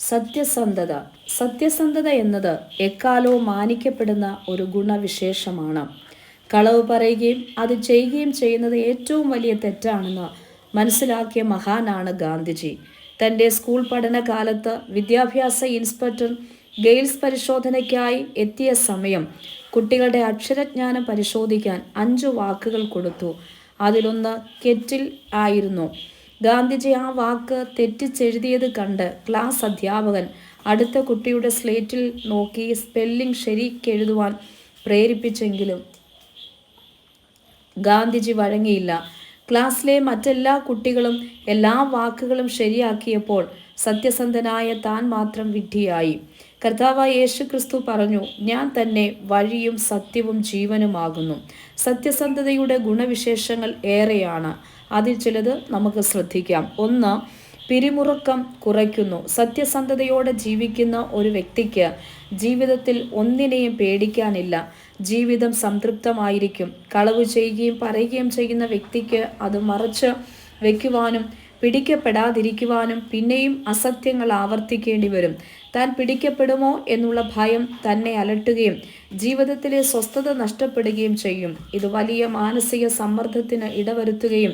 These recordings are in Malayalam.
സത്യസന്ധത. സത്യസന്ധത എന്നത് എക്കാലവും മാനിക്കപ്പെടുന്ന ഒരു ഗുണവിശേഷമാണ്. കളവ് പറയുകയും അത് ചെയ്യുകയും ചെയ്യുന്നത് ഏറ്റവും വലിയ തെറ്റാണെന്ന് മനസ്സിലാക്കിയ മഹാനാണ് ഗാന്ധിജി. തന്റെ സ്കൂൾ പഠനകാലത്ത് വിദ്യാഭ്യാസ ഇൻസ്പെക്ടർ ഗെയിൽസ് പരിശോധനയ്ക്കായി എത്തിയ സമയം കുട്ടികളുടെ അക്ഷരജ്ഞാനം പരിശോധിക്കാൻ അഞ്ചു വാക്കുകൾ കൊടുത്തു. അതിലൊന്ന് കെറ്റിൽ ആയിരുന്നു. ഗാന്ധിജി ആ വാക്ക് തെറ്റിച്ചെഴുതിയത് കണ്ട് ക്ലാസ് അധ്യാപകൻ അടുത്ത കുട്ടിയുടെ സ്ലേറ്റിൽ നോക്കി സ്പെല്ലിംഗ് ശരിക്കെഴുതുവാൻ പ്രേരിപ്പിച്ചെങ്കിലും ഗാന്ധിജി വഴങ്ങിയില്ല. ക്ലാസ്സിലെ മറ്റെല്ലാ കുട്ടികളും എല്ലാ വാക്കുകളും ശരിയാക്കിയപ്പോൾ സത്യസന്ധനായ താൻ മാത്രം വിഡ്ഢിയായി. കർത്താവായ യേശു ക്രിസ്തു പറഞ്ഞു ഞാൻ തന്നെ വഴിയും സത്യവും ജീവനുമാകുന്നു. സത്യസന്ധതയുടെ ഗുണവിശേഷങ്ങൾ ഏറെയാണ്. അതിൽ ചിലത് നമുക്ക് ശ്രദ്ധിക്കാം. ഒന്ന് പിരിമുറുക്കം കുറയ്ക്കുന്നു. സത്യസന്ധതയോടെ ജീവിക്കുന്ന ഒരു വ്യക്തിക്ക് ജീവിതത്തിൽ ഒന്നിനെയും പേടിക്കാനില്ല. ജീവിതം സംതൃപ്തമായിരിക്കും. കളവ് ചെയ്യുകയും പറയുകയും ചെയ്യുന്ന വ്യക്തിക്ക് അത് മറച്ച് വയ്ക്കുവാനും പിടിക്കപ്പെടാതിരിക്കുവാനും പിന്നെയും അസത്യങ്ങൾ ആവർത്തിക്കേണ്ടി വരും. താൻ പിടിക്കപ്പെടുമോ എന്നുള്ള ഭയം തന്നെ അലട്ടുകയും ജീവിതത്തിലെ സ്വസ്ഥത നഷ്ടപ്പെടുകയും ചെയ്യും. ഇത് വലിയ മാനസിക സമ്മർദ്ദത്തിന് ഇടവരുത്തുകയും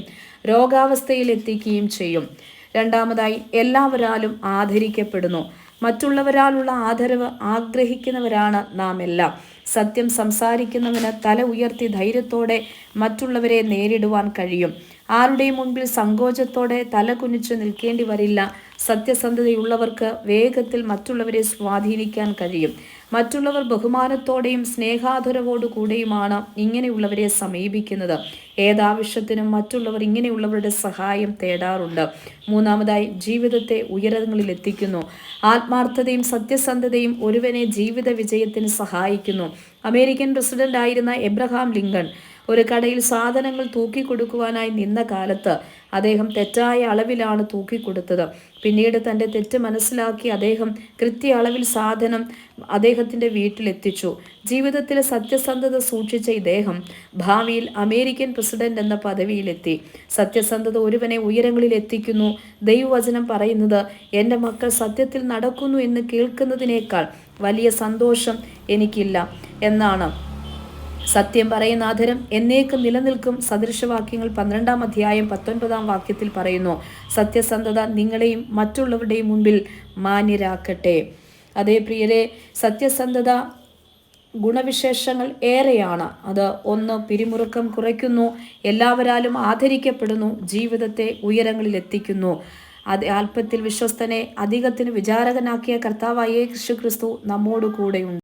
രോഗാവസ്ഥയിലെത്തിക്കുകയും ചെയ്യും. രണ്ടാമതായി എല്ലാവരാലും ആദരിക്കപ്പെടുന്നു. മറ്റുള്ളവരാലുള്ള ആദരവ് ആഗ്രഹിക്കുന്നവരാണ് നാം എല്ലാം സത്യം സംസാരിക്കുന്നവന് തല ഉയർത്തി ധൈര്യത്തോടെ മറ്റുള്ളവരെ നേരിടുവാൻ കഴിയും. ആരുടെയും മുൻപിൽ സങ്കോചത്തോടെ തല കുനിച്ച് നിൽക്കേണ്ടി വരില്ല. സത്യസന്ധതയുള്ളവർക്ക് വേഗത്തിൽ മറ്റുള്ളവരെ സ്വാധീനിക്കാൻ കഴിയും. മറ്റുള്ളവർ ബഹുമാനത്തോടെയും സ്നേഹാതുരവോടുകൂടെയുമാണ് ഇങ്ങനെയുള്ളവരെ സമീപിക്കുന്നത്. ഏതാവശ്യത്തിനും മറ്റുള്ളവർ ഇങ്ങനെയുള്ളവരുടെ സഹായം തേടാറുണ്ട്. മൂന്നാമതായി ജീവിതത്തെ ഉയരങ്ങളിൽ എത്തിക്കുന്നു ആത്മാർത്ഥതയും സത്യസന്ധതയും ഒരുവനെ ജീവിത വിജയത്തിന് സഹായിക്കുന്നു. അമേരിക്കൻ പ്രസിഡന്റ് ആയിരുന്ന എബ്രഹാം ലിങ്കൺ ഒരു കടയിൽ സാധനങ്ങൾ തൂക്കി കൊടുക്കുവാനായി നിന്ന കാലത്ത് അദ്ദേഹം തെറ്റായ അളവിലാണ് തൂക്കി കൊടുത്തത് പിന്നീട് തന്റെ തെറ്റ് മനസ്സിലാക്കി അദ്ദേഹം കൃത്യ അളവിൽ സാധനം അദ്ദേഹത്തിന്റെ വീട്ടിലെത്തിച്ചു. ജീവിതത്തിലെ സത്യസന്ധത സൂക്ഷിച്ച ഇദ്ദേഹം ഭാവിയിൽ അമേരിക്കൻ പ്രസിഡന്റ് എന്ന പദവിയിലെത്തി. സത്യസന്ധത ഒരുവനെ ഉയരങ്ങളിൽ എത്തിക്കുന്നു. ദൈവവചനം പറയുന്നത് എന്റെ മക്കൾ സത്യത്തിൽ നടക്കുന്നു എന്ന് കേൾക്കുന്നതിനേക്കാൾ വലിയ സന്തോഷം എനിക്കില്ല എന്നാണ്. സത്യം പറയുന്ന ആദരം എന്നേക്കും നിലനിൽക്കും. സദൃശവാക്യങ്ങൾ പന്ത്രണ്ടാം അധ്യായം പത്തൊൻപതാം വാക്യത്തിൽ പറയുന്നു സത്യസന്ധത നിങ്ങളെയും മറ്റുള്ളവരുടെയും മുമ്പിൽ മാന്യരാക്കട്ടെ. അതേ പ്രിയരെ സത്യസന്ധത ഗുണവിശേഷങ്ങൾ ഏറെയാണ്. അത് ഒന്ന് പിരിമുറുക്കം കുറയ്ക്കുന്നു എല്ലാവരാലും ആദരിക്കപ്പെടുന്നു ജീവിതത്തെ ഉയരങ്ങളിൽ എത്തിക്കുന്നു. അത് അല്പത്തിൽ വിശ്വസ്തനെ അധികത്തിന് വിചാരകനാക്കിയ കർത്താവായ ക്രിസ്തു നമ്മോട് കൂടെയുണ്ട്